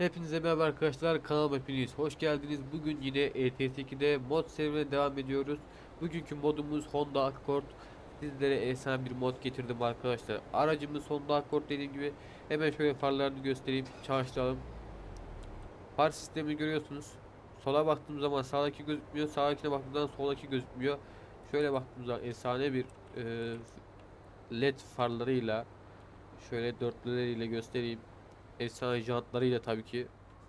Hepinize merhaba arkadaşlar kanalıma hepiniz hoş geldiniz. Bugün yine ETS2'de mod serüvene devam ediyoruz. Bugünkü modumuz Honda Accord. Sizlere efsane bir mod getirdim arkadaşlar. Aracımız Honda Accord dediğim gibi hemen şöyle farlarını göstereyim, çalıştıralım. Far sistemini görüyorsunuz. Sola baktığım zaman sağdaki gözükmüyor, sağdakine baktığım zaman soldaki gözükmüyor. Şöyle baktığım zaman efsane bir e, led farlarıyla şöyle dörtlüleriyle göstereyim efsane jantlarıyla tabii ki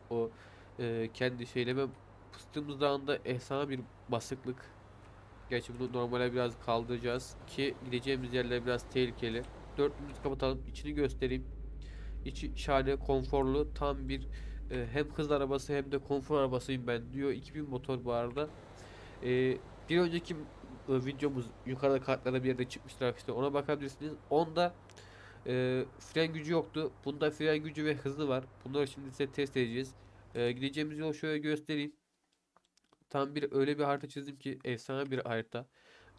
o e, kendi şeyleme fıstığımız dağında efsane bir basıklık. Gerçi bunu normale biraz kaldıracağız ki gideceğimiz yerler biraz tehlikeli. Dörtlüğümüzü kapatalım. içini göstereyim. İçi şahane, konforlu, tam bir e, hem hız arabası hem de konfor arabasıyım ben diyor. 2000 motor bu arada. E, bir önceki e, videomuz yukarıda kartlarda bir yerde çıkmıştır arkadaşlar. Ona bakabilirsiniz. Onda e, fren gücü yoktu. Bunda fren gücü ve hızı var. Bunları şimdi size test edeceğiz. E, gideceğimiz yolu şöyle göstereyim. Tam bir öyle bir harita çizdim ki efsane bir harita.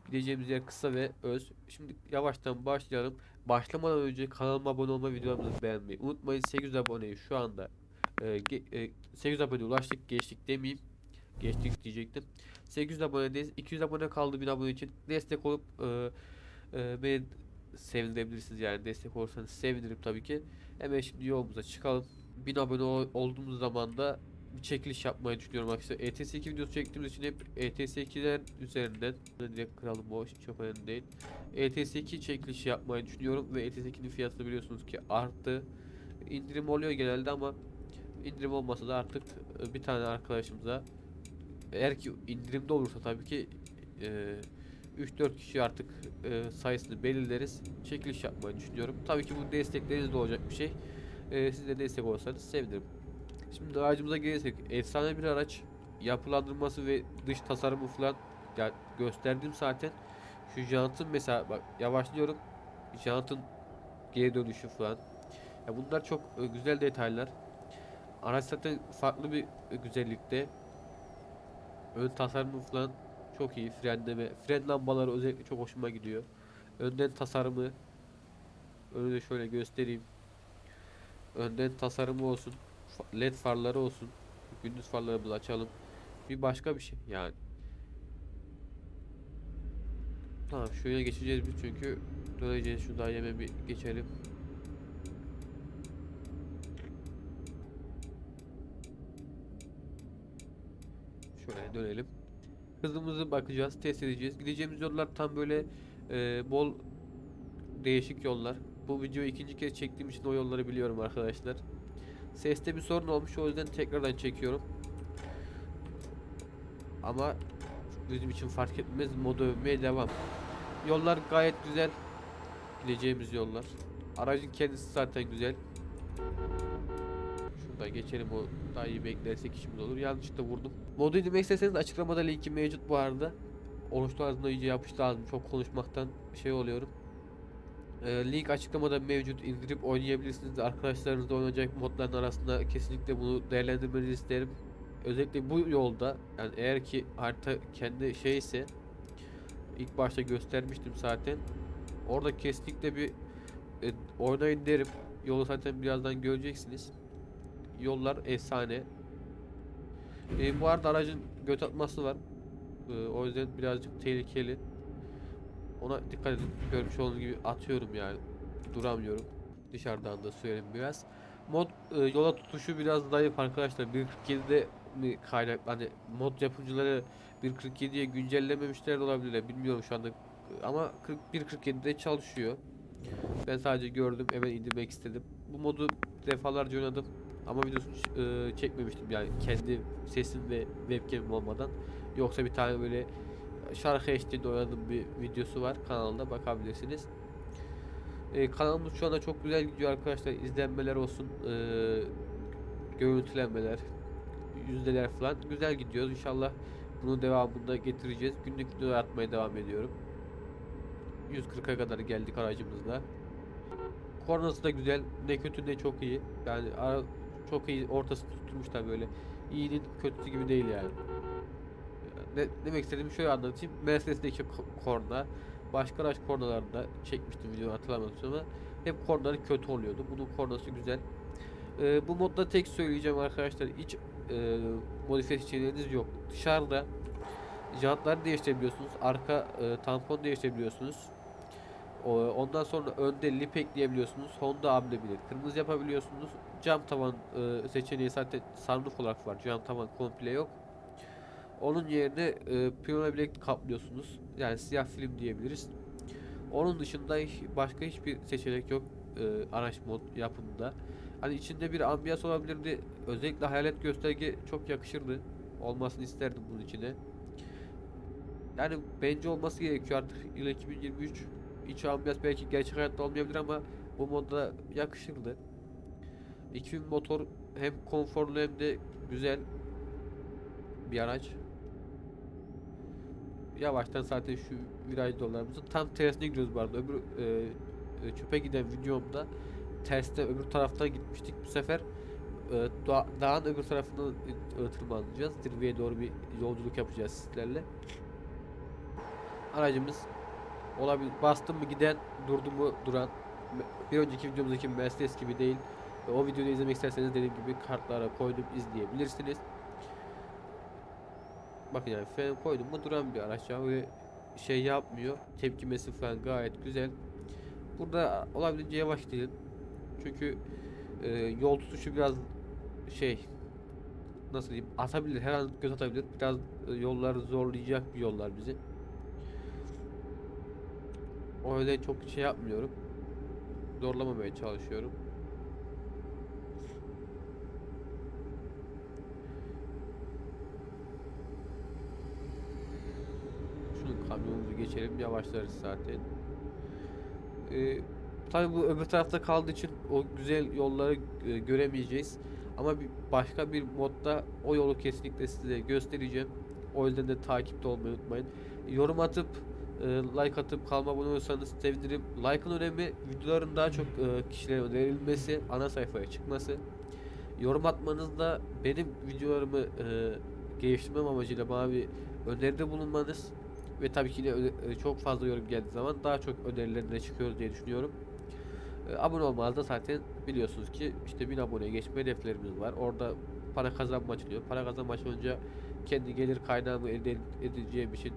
Gideceğimiz yer kısa ve öz. Şimdi yavaştan başlayalım. Başlamadan önce kanalıma abone olma videolarımızı beğenmeyi unutmayın. 800 aboneyi şu anda e, e, 800 abone ulaştık geçtik demeyeyim. Geçtik diyecektim. 800 abonedeyiz. 200 abone kaldı 1000 abone için. Destek olup e, e, beni sevindirebilirsiniz yani destek olursanız sevinirim tabii ki. Hemen şimdi yolumuza çıkalım. 1000 abone ol- olduğumuz zaman da bir çekiliş yapmayı düşünüyorum arkadaşlar. ETS2 videosu çektiğimiz için hep ETS2'den üzerinden direkt kralım boş çok önemli değil. ETS2 çekilişi yapmayı düşünüyorum ve ETS2'nin fiyatı biliyorsunuz ki arttı. İndirim oluyor genelde ama indirim olmasa da artık e, bir tane arkadaşımıza eğer ki indirimde olursa tabii ki e, 3-4 kişi artık e, sayısını belirleriz. Çekiliş yapmayı düşünüyorum. Tabii ki bu destekleriniz de olacak bir şey. E, siz de destek olursanız sevinirim. Şimdi aracımıza gelirsek efsane bir araç. Yapılandırması ve dış tasarımı falan ya gösterdim zaten. Şu jantın mesela bak yavaşlıyorum. Jantın geri dönüşü falan. Ya bunlar çok e, güzel detaylar. Araç zaten farklı bir e, güzellikte. Ön tasarımı falan çok iyi. Frenleme, fren lambaları özellikle çok hoşuma gidiyor. Önden tasarımı önü şöyle göstereyim. Önden tasarımı olsun. LED farları olsun. Gündüz farlarımızı açalım. Bir başka bir şey yani. Tamam şöyle geçeceğiz biz çünkü döneceğiz şu daha hemen bir geçelim. Şöyle dönelim. Hızımızı bakacağız, test edeceğiz. Gideceğimiz yollar tam böyle e, bol değişik yollar. Bu videoyu ikinci kez çektiğim için o yolları biliyorum arkadaşlar. Seste bir sorun olmuş o yüzden tekrardan çekiyorum. Ama bizim için fark etmez modu övmeye devam. Yollar gayet güzel. Gideceğimiz yollar. Aracın kendisi zaten güzel. Şuradan geçelim o daha iyi beklersek işimiz olur. Yanlışlıkla vurdum. Modu indirmek isterseniz açıklamada linki mevcut bu arada. Oluştu ağzımda iyice yapıştı ağzım. Çok konuşmaktan şey oluyorum. Ee, link açıklamada mevcut. indirip oynayabilirsiniz. Arkadaşlarınızla oynayacak modların arasında kesinlikle bunu değerlendirmenizi isterim. Özellikle bu yolda yani eğer ki harita kendi şeyse ilk başta göstermiştim zaten. Orada kesinlikle bir e, oynayın derim. Yolu zaten birazdan göreceksiniz. Yollar efsane. E, bu arada aracın göt atması var. E, o yüzden birazcık tehlikeli. Ona dikkat edin. Görmüş olduğunuz gibi atıyorum yani. Duramıyorum. Dışarıdan da söyleyeyim biraz. Mod e, yola tutuşu biraz zayıf arkadaşlar. 1.47'de mi kaynak hani mod yapımcıları 1.47'ye güncellememişler olabilir. Bilmiyorum şu anda. Ama 1.47'de çalışıyor. Ben sadece gördüm hemen indirmek istedim. Bu modu defalarca oynadım. Ama videosunu ç- e, çekmemiştim yani kendi sesim ve webcam'im olmadan. Yoksa bir tane böyle şarkı eşliğinde oynadığım bir videosu var kanalda bakabilirsiniz. E, kanalımız şu anda çok güzel gidiyor arkadaşlar. İzlenmeler olsun, e, görüntülenmeler, yüzdeler falan güzel gidiyoruz. İnşallah bunu devamında getireceğiz. Günlük video atmaya devam ediyorum. 140'a kadar geldik aracımızla. Kornası da güzel. Ne kötü ne çok iyi. Yani çok iyi ortası tutturmuşlar böyle. İyinin kötüsü gibi değil yani. Ne demek istediğimi şöyle anlatayım. Mercedes'teki ko- korna başka araç kornalarında çekmiştim videoyu hatırlamıyorum ama hep kornaları kötü oluyordu. Bunun kornası güzel. Ee, bu modda tek söyleyeceğim arkadaşlar hiç e, modifiye seçeneğiniz yok. Dışarıda jantları değiştirebiliyorsunuz. Arka e, tampon değiştirebiliyorsunuz. Ondan sonra önde lip ekleyebiliyorsunuz. Honda amblemini kırmızı yapabiliyorsunuz. Cam tavan e, seçeneği zaten sunroof olarak var. Cam tavan komple yok. Onun yerine e, piyano bilek kaplıyorsunuz. Yani siyah film diyebiliriz. Onun dışında hiç- başka hiçbir seçenek yok e, araç mod yapımında. Hani içinde bir ambiyans olabilirdi. Özellikle hayalet gösterge çok yakışırdı. Olmasını isterdim bunun içine. Yani bence olması gerekiyor artık yıl 2023. İç ambiyans belki gerçek hayatta olmayabilir ama bu modda yakışırdı. 2000 motor hem konforlu hem de güzel bir araç. Yavaştan zaten şu viraj dolarımızın tam tersine gidiyoruz bu arada. Öbür e, e, çöpe giden videomda terste öbür taraftan gitmiştik. Bu sefer e, da- dağın öbür tarafına e, tırmanacağız. Zirveye doğru bir yolculuk yapacağız sizlerle. Aracımız olabilir. Bastım mı giden, durdu mu duran. Bir önceki videomuzdaki Mercedes gibi değil. O videoyu izlemek isterseniz dediğim gibi kartlara koydum izleyebilirsiniz. Bakın yani fren koydum mu duran bir araç ya öyle şey yapmıyor. Tepkimesi falan gayet güzel. Burada olabildiğince yavaş gidin. Çünkü e, yol tutuşu biraz şey nasıl diyeyim atabilir her an göz atabilir. Biraz e, yollar zorlayacak bir yollar bizi. O yüzden çok şey yapmıyorum. Zorlamamaya çalışıyorum. Şunu kamyonumuzu geçelim yavaşlarız zaten. Ee, tabii bu öbür tarafta kaldığı için o güzel yolları e, göremeyeceğiz. Ama bir başka bir modda o yolu kesinlikle size göstereceğim. O yüzden de takipte olmayı unutmayın. Yorum atıp e, like atıp kalma abone olursanız sevinirim. Like'ın önemi videoların daha çok e, kişilere önerilmesi, ana sayfaya çıkması. Yorum atmanız da benim videolarımı e, geliştirmem amacıyla bana bir öneride bulunmanız ve tabii ki de e, çok fazla yorum geldiği zaman daha çok önerilerine çıkıyoruz diye düşünüyorum. E, abone olmanız da zaten biliyorsunuz ki işte 1000 aboneye geçme hedeflerimiz var. Orada para kazanma açılıyor. Para kazanma açılınca kendi gelir kaynağımı elde edeceğim için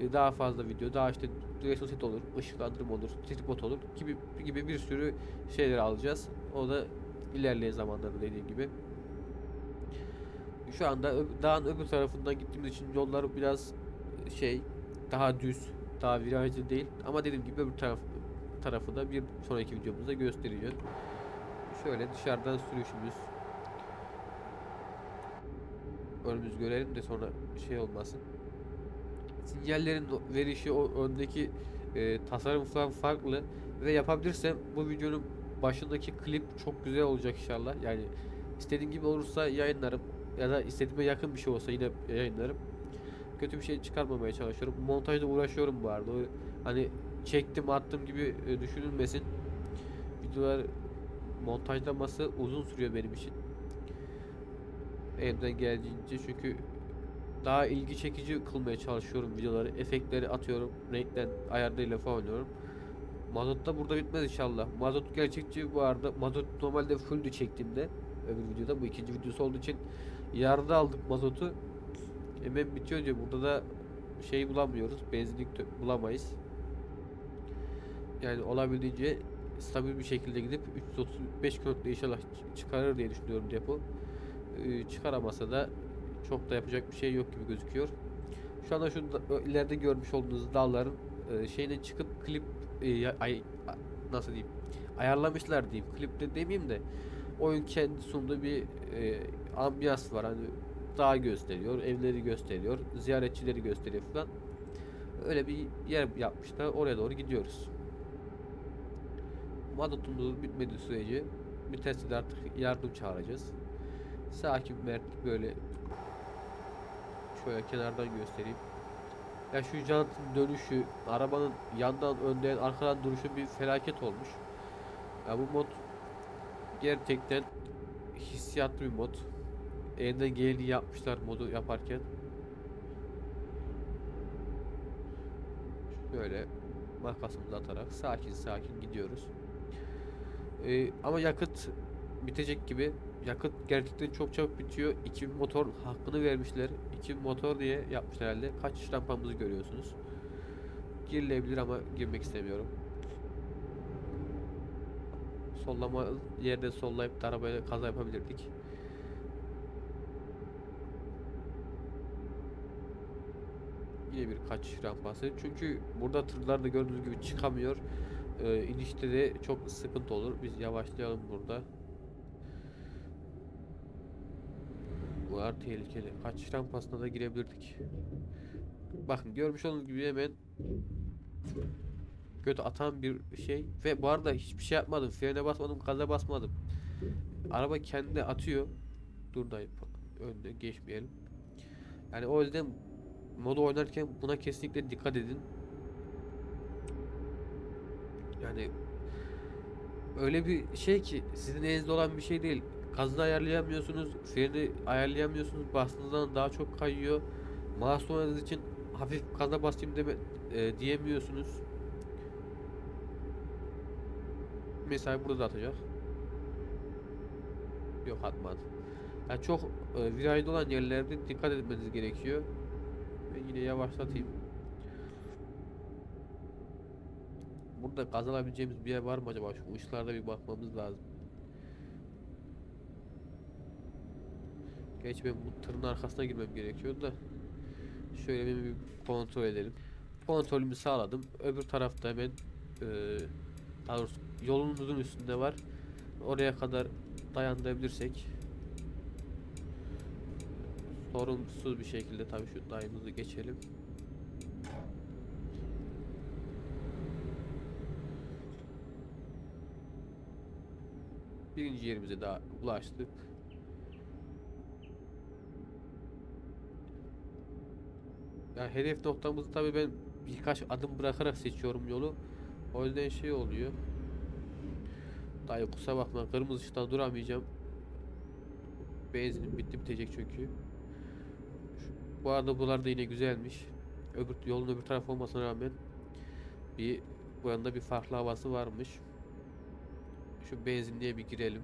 e, daha fazla video, daha işte direksiyon set olur, ışıklandırma olur, tripod olur gibi gibi bir sürü şeyler alacağız. O da ilerleyen zamanlarda dediğim gibi. Şu anda dağın öbür tarafından gittiğimiz için yollar biraz şey daha düz, daha virajlı değil. Ama dediğim gibi öbür taraf tarafı da bir sonraki videomuzda göstereceğim. Şöyle dışarıdan sürüşümüz. Önümüzü görelim de sonra şey olmasın. Sinyallerin verişi o öndeki e, tasarım falan farklı ve yapabilirsem bu videonun başındaki klip çok güzel olacak inşallah. Yani istediğim gibi olursa yayınlarım ya da istediğime yakın bir şey olsa yine yayınlarım. Kötü bir şey çıkarmamaya çalışıyorum. Montajda uğraşıyorum bu arada. Hani çektim attım gibi e, düşünülmesin. Videolar montajlaması uzun sürüyor benim için. Elimden geldiğince çünkü daha ilgi çekici kılmaya çalışıyorum videoları. Efektleri atıyorum. Renkten ayarlarıyla falan oynuyorum. Mazot da burada bitmez inşallah. Mazot gerçekçi bu arada. Mazot normalde fulldü çektiğimde öbür videoda bu ikinci videosu olduğu için yarıda aldık mazotu. Hemen bitiyor diyor. Burada da şey bulamıyoruz. Benzinlik bulamayız. Yani olabildiğince stabil bir şekilde gidip 335 kilometre inşallah çıkarır diye düşünüyorum depo. Ee, çıkaramasa da çok da yapacak bir şey yok gibi gözüküyor. Şu anda şu da- ileride görmüş olduğunuz dağların e, şeyine çıkıp klip e, ay, nasıl diyeyim ayarlamışlar diyeyim. Klipte demeyeyim de oyun kendi sunduğu bir e, ambiyans var. Hani dağ gösteriyor, evleri gösteriyor, ziyaretçileri gösteriyor falan. Öyle bir yer yapmışlar. Oraya doğru gidiyoruz. Madotumuz bitmediği sürece testte artık yardım çağıracağız. Sakin mert böyle şöyle kenardan göstereyim. Ya şu jantın dönüşü, arabanın yandan önden arkadan duruşu bir felaket olmuş. Ya bu mod gerçekten hissiyatlı bir mod. Elinden geleni yapmışlar modu yaparken. Şöyle makasımızı atarak sakin sakin gidiyoruz. Ee, ama yakıt bitecek gibi. Yakıt gerçekten çok çabuk bitiyor. İki motor hakkını vermişler. İki motor diye yapmışlar herhalde. Kaç rampamızı görüyorsunuz. Girilebilir ama girmek istemiyorum. Sollama yerde sollayıp da arabaya kaza yapabilirdik. Yine bir kaçış rampası. Çünkü burada tırlar da gördüğünüz gibi çıkamıyor. Ee, inişte de çok sıkıntı olur. Biz yavaşlayalım burada. Bu ar tehlikeli. Kaçış rampasına da girebilirdik. Bakın görmüş olduğunuz gibi hemen göt atan bir şey ve bu arada hiçbir şey yapmadım. Frene basmadım, gaza basmadım. Araba kendi atıyor. Dur da önde geçmeyelim. Yani o yüzden modu oynarken buna kesinlikle dikkat edin. Yani öyle bir şey ki sizin elinizde olan bir şey değil. Gazını ayarlayamıyorsunuz, freni ayarlayamıyorsunuz. Bastığınızdan daha çok kayıyor. Mouse oynadığınız için hafif gaza basayım deme, e, diyemiyorsunuz. Mesela burada da atacak. Yok atmadı. Yani çok e, virajlı olan yerlerde dikkat etmeniz gerekiyor. Yine yavaşlatayım. Burada gaz alabileceğimiz bir yer var mı acaba? Şu ışıklarda bir bakmamız lazım. Geç ben bu tırın arkasına girmem gerekiyordu da. Şöyle bir, bir kontrol edelim. Kontrolümü sağladım. Öbür tarafta hemen e, daha doğrusu yolumuzun üstünde var. Oraya kadar dayandırabilirsek sorunsuz bir şekilde tabii şu dayımızı geçelim. Birinci yerimize daha ulaştık. Ya hedef noktamızı tabii ben birkaç adım bırakarak seçiyorum yolu. O yüzden şey oluyor. Dayı kusura bakma kırmızı ışıkta duramayacağım. Benzinim bitti bitecek çünkü. Bu arada buralar da yine güzelmiş. Öbür yolun öbür tarafı olmasına rağmen bir bu yanda bir farklı havası varmış. Şu benzinliğe bir girelim.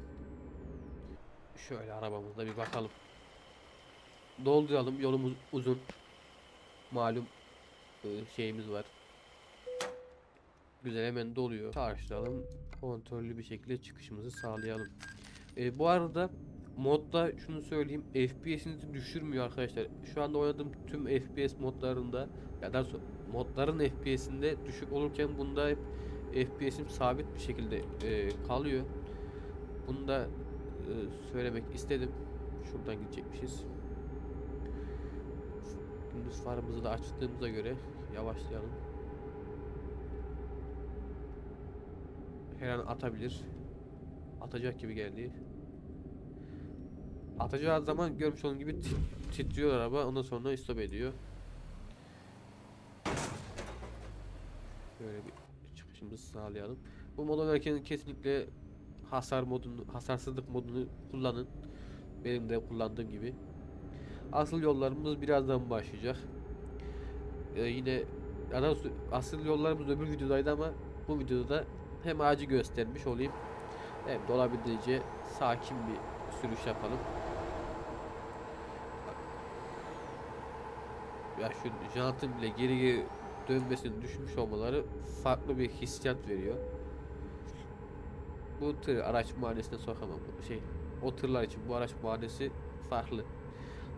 Şöyle arabamızda bir bakalım. Dolduralım. Yolumuz uzun. Malum e, şeyimiz var. Güzel hemen doluyor. Karşılayalım. Kontrollü bir şekilde çıkışımızı sağlayalım. E, bu arada modda şunu söyleyeyim. FPS'inizi düşürmüyor arkadaşlar. Şu anda oynadığım tüm FPS modlarında ya da modların FPS'inde düşük olurken bunda hep FPS'im sabit bir şekilde e, kalıyor. Bunu da e, söylemek istedim. Şuradan gidecekmişiz. Gündüz farımızı da açtığımıza göre yavaşlayalım. Her an atabilir. Atacak gibi geldi. Atacağı zaman görmüş olduğunuz gibi tit- titriyor araba. Ondan sonra stop ediyor. Böyle bir çıkışımızı sağlayalım. Bu mod oynarken kesinlikle hasar modunu, hasarsızlık modunu kullanın. Benim de kullandığım gibi. Asıl yollarımız birazdan başlayacak. Ee, yine asıl yollarımız öbür videodaydı ama bu videoda hem ağacı göstermiş olayım hem de olabildiğince sakin bir sürüş yapalım. Ya şu jantın bile geri geri dönmesinin düşmüş olmaları farklı bir hissiyat veriyor. Bu tır araç muayenesine sokamam. Şey, o tırlar için bu araç muayenesi farklı.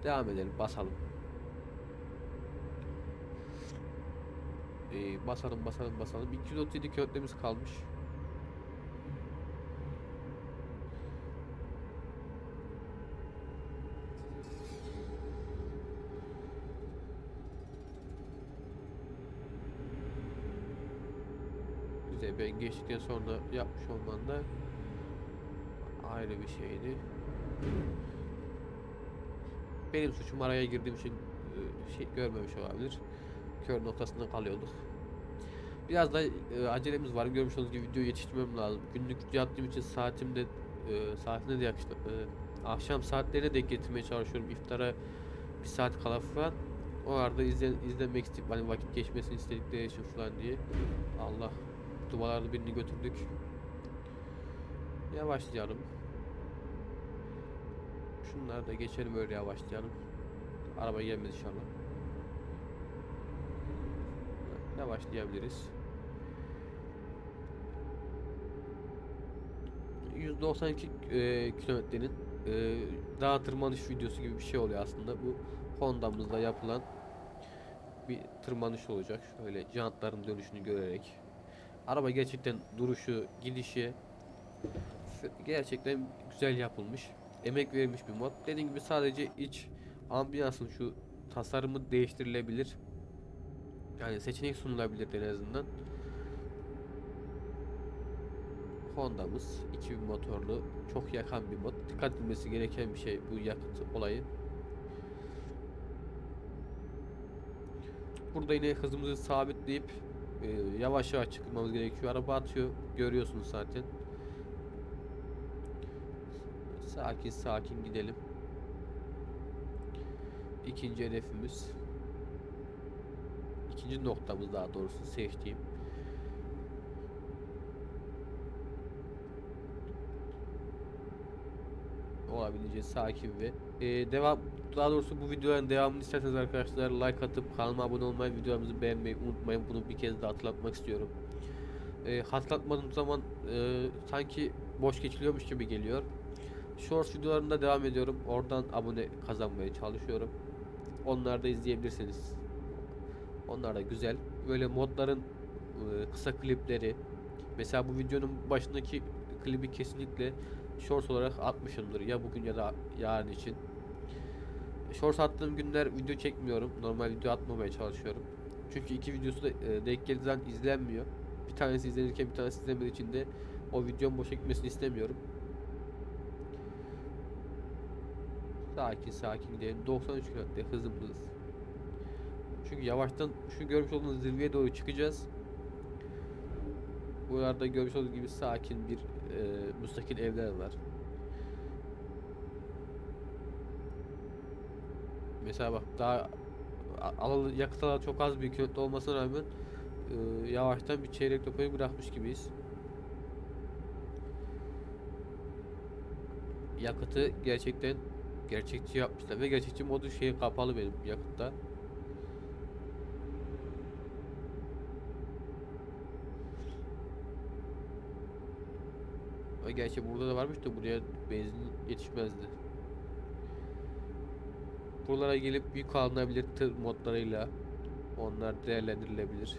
Devam edelim, basalım. Ee, basalım, basalım, basalım. 237 kilometremiz kalmış. işte ben geçtikten sonra yapmış olman da ayrı bir şeydi. Benim suçum araya girdiğim için e, şey görmemiş olabilir. Kör noktasında kalıyorduk. Biraz da e, acelemiz var. Görmüş olduğunuz gibi video yetiştirmem lazım. Günlük yattığım için saatimde e, saatine de yakıştı. E, akşam saatlerine denk getirmeye çalışıyorum. İftara bir saat kala falan. O arada izle, izlemek isteyip hani vakit geçmesini istedikleri için falan diye. Allah duvarlarda birini götürdük. Yavaşlayalım. Şunları da geçelim öyle yavaşlayalım. Araba gelmez inşallah. Yavaşlayabiliriz. 192 e, kilometrenin e, dağ tırmanış videosu gibi bir şey oluyor aslında. Bu Honda'mızda yapılan bir tırmanış olacak. Şöyle jantların dönüşünü görerek. Araba gerçekten duruşu, gidişi gerçekten güzel yapılmış. Emek verilmiş bir mod. Dediğim gibi sadece iç ambiyansın şu tasarımı değiştirilebilir. Yani seçenek sunulabilir en azından. Honda'mız 2000 motorlu çok yakan bir mod. Dikkat edilmesi gereken bir şey bu yakıt olayı. Burada yine hızımızı sabitleyip e, yavaş yavaş çıkmamız gerekiyor. Araba atıyor. Görüyorsunuz zaten. Sakin sakin gidelim. İkinci hedefimiz. ikinci noktamız daha doğrusu seçtiğim. olabildiğince sakin ve e, devam daha doğrusu bu videoların devamını isterseniz arkadaşlar like atıp kanalıma abone olmayı videolarımızı beğenmeyi unutmayın. Bunu bir kez daha hatırlatmak istiyorum. E, hatırlatmadığım zaman e, sanki boş geçiliyormuş gibi geliyor. Shorts videolarında devam ediyorum. Oradan abone kazanmaya çalışıyorum. Onları da izleyebilirsiniz. Onlar da güzel. Böyle modların e, kısa klipleri. Mesela bu videonun başındaki klibi kesinlikle shorts olarak atmışımdır. Ya bugün ya da yarın için. Shorts attığım günler video çekmiyorum. Normal video atmamaya çalışıyorum. Çünkü iki videosu da e, denk geldiği zaman izlenmiyor. Bir tanesi izlenirken bir tanesi izlenmediği için de o videonun boşa gitmesini istemiyorum. Sakin sakin gidelim. 93 km hızımız. Çünkü yavaştan şu görmüş olduğunuz zirveye doğru çıkacağız. Buralarda görmüş olduğunuz gibi sakin bir e, müstakil evler var. Mesela bak daha alalı yakıt alalı çok az bir kilometre olmasına rağmen e, yavaştan bir çeyrek depoyu bırakmış gibiyiz. Yakıtı gerçekten gerçekçi yapmışlar ve gerçekçi modu şey kapalı benim yakıtta. Gerçi burada da varmış da buraya benzin yetişmezdi. Buralara gelip yük alınabilir tır modlarıyla onlar değerlendirilebilir.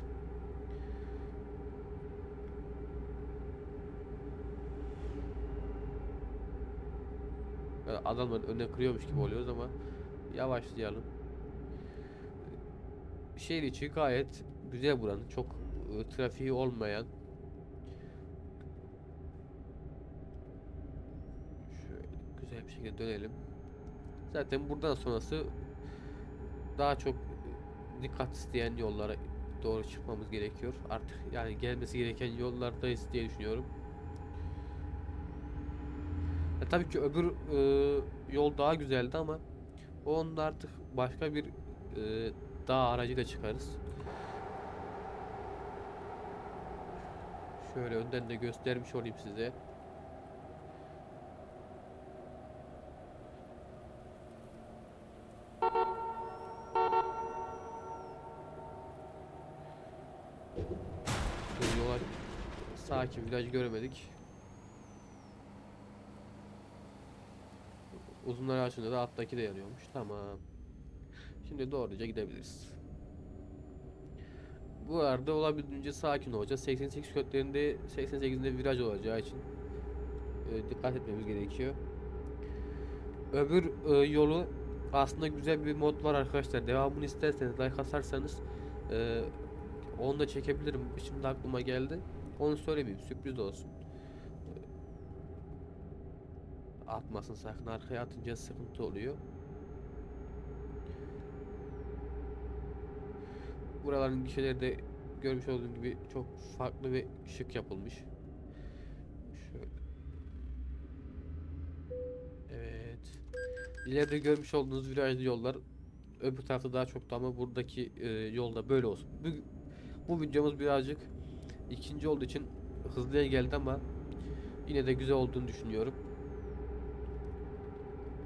Yani adamların önüne kırıyormuş gibi oluyoruz ama yavaşlayalım. Şehir içi gayet güzel buranın. Çok e, trafiği olmayan Şöyle güzel bir şekilde dönelim. Zaten buradan sonrası daha çok dikkat isteyen yollara doğru çıkmamız gerekiyor. Artık yani gelmesi gereken yollardayız diye düşünüyorum. Ya tabii ki öbür e, yol daha güzeldi ama onda artık başka bir e, dağ aracıyla çıkarız. Şöyle önden de göstermiş olayım size. Sakin viraj göremedik. Uzunlar açınca da alttaki de yanıyormuş. Tamam. Şimdi doğruca gidebiliriz. Bu arada olabildiğince sakin olacağız. 88 kötlerinde 88'inde viraj olacağı için e, dikkat etmemiz gerekiyor. Öbür e, yolu aslında güzel bir mod var arkadaşlar. Devamını isterseniz like atarsanız e, onu da çekebilirim. Şimdi aklıma geldi. Onu söylemeyeyim sürpriz olsun. Atmasın sakın arkaya atınca sıkıntı oluyor. Buraların gişeleri de görmüş olduğum gibi çok farklı ve şık yapılmış. Şöyle. Evet. İleride görmüş olduğunuz virajlı yollar öbür tarafta daha çok da ama buradaki e, yolda böyle olsun. Bu, bu videomuz birazcık ikinci olduğu için hızlıya geldi ama yine de güzel olduğunu düşünüyorum.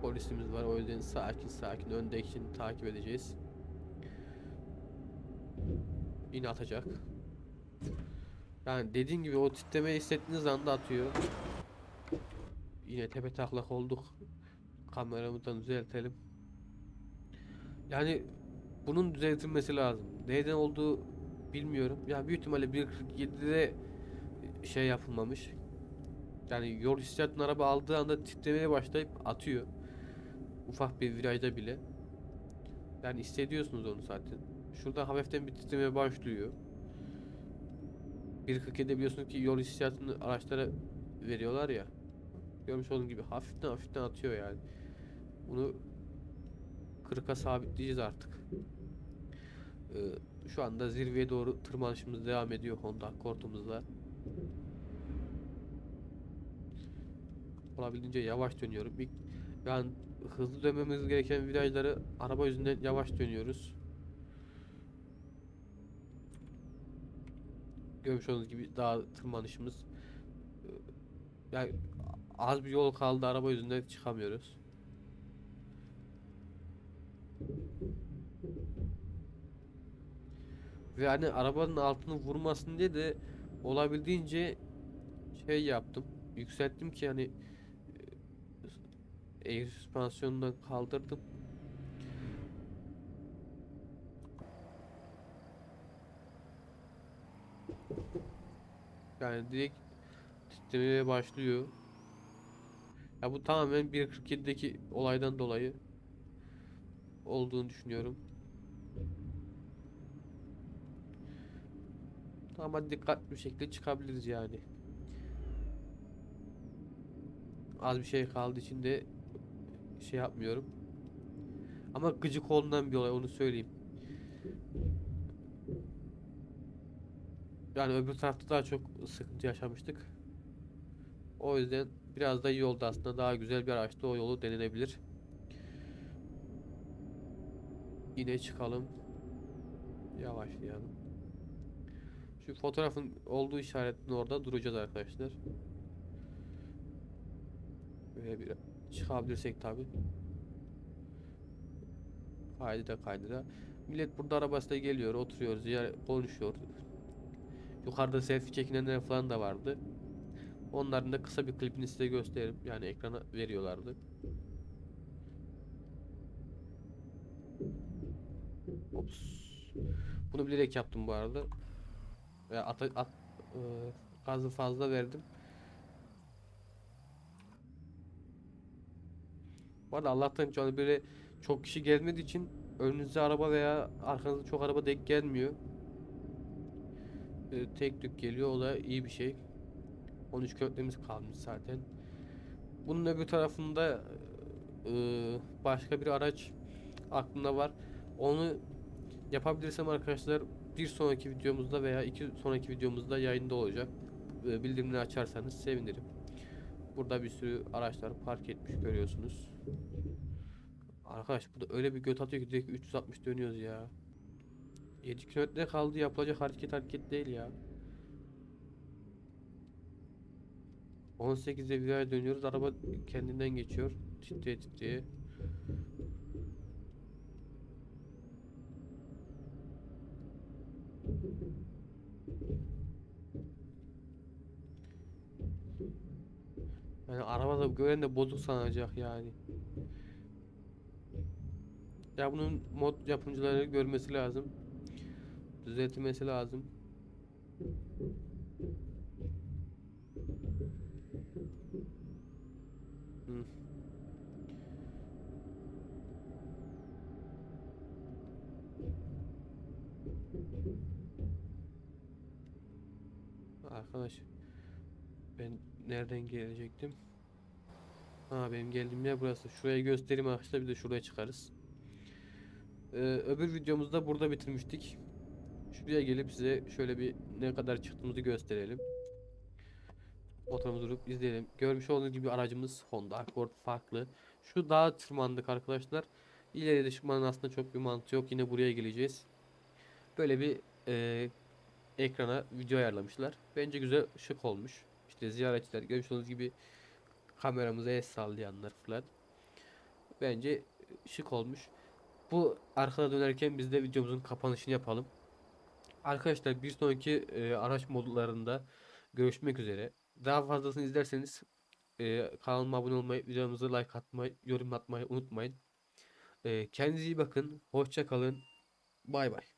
Polisimiz var o yüzden sakin sakin öndekini takip edeceğiz. Yine atacak. Yani dediğim gibi o titreme hissettiğiniz anda atıyor. Yine tepe taklak olduk. Kameramızdan düzeltelim. Yani bunun düzeltilmesi lazım. Neyden olduğu bilmiyorum. Ya büyük ihtimalle 1.47'de şey yapılmamış. Yani yol hissiyatını araba aldığı anda titremeye başlayıp atıyor. Ufak bir virajda bile. Yani hissediyorsunuz onu zaten. Şurada hafiften bir titremeye başlıyor. 1.47'de biliyorsunuz ki yol hissiyatını araçlara veriyorlar ya. Görmüş olduğunuz gibi hafiften hafiften atıyor yani. Bunu 40'a sabitleyeceğiz artık. Ee, şu anda zirveye doğru tırmanışımız devam ediyor Honda Accord'umuzla. Olabildiğince yavaş dönüyorum. İlk, yani hızlı dönmemiz gereken virajları araba yüzünden yavaş dönüyoruz. Görmüş olduğunuz gibi daha tırmanışımız e, yani az bir yol kaldı araba yüzünden çıkamıyoruz. Ve hani arabanın altını vurmasın diye de olabildiğince şey yaptım. Yükselttim ki hani e, süspansiyonundan kaldırdım. Yani direkt titremeye başlıyor. Ya bu tamamen 1.47'deki olaydan dolayı olduğunu düşünüyorum. Ama dikkatli bir şekilde çıkabiliriz yani. Az bir şey kaldığı için de şey yapmıyorum. Ama gıcık olduğundan bir olay onu söyleyeyim. Yani öbür tarafta daha çok sıkıntı yaşamıştık. O yüzden biraz da iyi oldu aslında. Daha güzel bir araçta o yolu denenebilir. Yine çıkalım. Yavaşlayalım. Şu fotoğrafın olduğu işaretin orada duracağız arkadaşlar. Böyle bir çıkabilirsek tabi. Kaydıra kaydıra. Millet burada arabasıyla geliyor, oturuyor, ziyaret konuşuyor. Yukarıda selfie çekinenler falan da vardı. Onların da kısa bir klipini size gösteririm. Yani ekrana veriyorlardı. Ops. Bunu bilerek yaptım bu arada. Ve at, at e, gazı fazla verdim. Bu arada Allah'tan an böyle çok kişi gelmediği için önünüze araba veya arkanızda çok araba denk gelmiyor. E, tek tük geliyor o da iyi bir şey. 13 köprümüz kalmış zaten. Bunun öbür tarafında e, başka bir araç aklımda var. Onu yapabilirsem arkadaşlar bir sonraki videomuzda veya iki sonraki videomuzda yayında olacak. E, bildirimleri açarsanız sevinirim. Burada bir sürü araçlar park etmiş görüyorsunuz. Arkadaş bu da öyle bir göt atıyor ki direkt 360 dönüyoruz ya. 7 kilometre kaldı yapılacak hareket hareket değil ya. 18'de viraj dönüyoruz. Araba kendinden geçiyor. Titreye titreye. Yani arabada gören de bozuk sanacak yani. Ya bunun mod yapımcıları görmesi lazım. Düzeltilmesi lazım. Arkadaş ben nereden gelecektim? Ha benim geldiğim yer burası. Şurayı göstereyim arkadaşlar bir de şuraya çıkarız. Ee, öbür videomuzda burada bitirmiştik. Şuraya gelip size şöyle bir ne kadar çıktığımızı gösterelim. Motorumuzu durup izleyelim. Görmüş olduğunuz gibi aracımız Honda Accord farklı. Şu dağa tırmandık arkadaşlar. İleride de çıkmanın aslında çok bir mantığı yok. Yine buraya geleceğiz. Böyle bir e, ekrana video ayarlamışlar. Bence güzel şık olmuş. İşte ziyaretçiler görmüş gibi kameramıza el sallayanlar falan. Bence şık olmuş. Bu arkada dönerken biz de videomuzun kapanışını yapalım. Arkadaşlar bir sonraki e, araç modlarında görüşmek üzere. Daha fazlasını izlerseniz e, kanalıma abone olmayı, videomuza like atmayı, yorum atmayı unutmayın. E, kendinize iyi bakın. Hoşça kalın. Bay bay.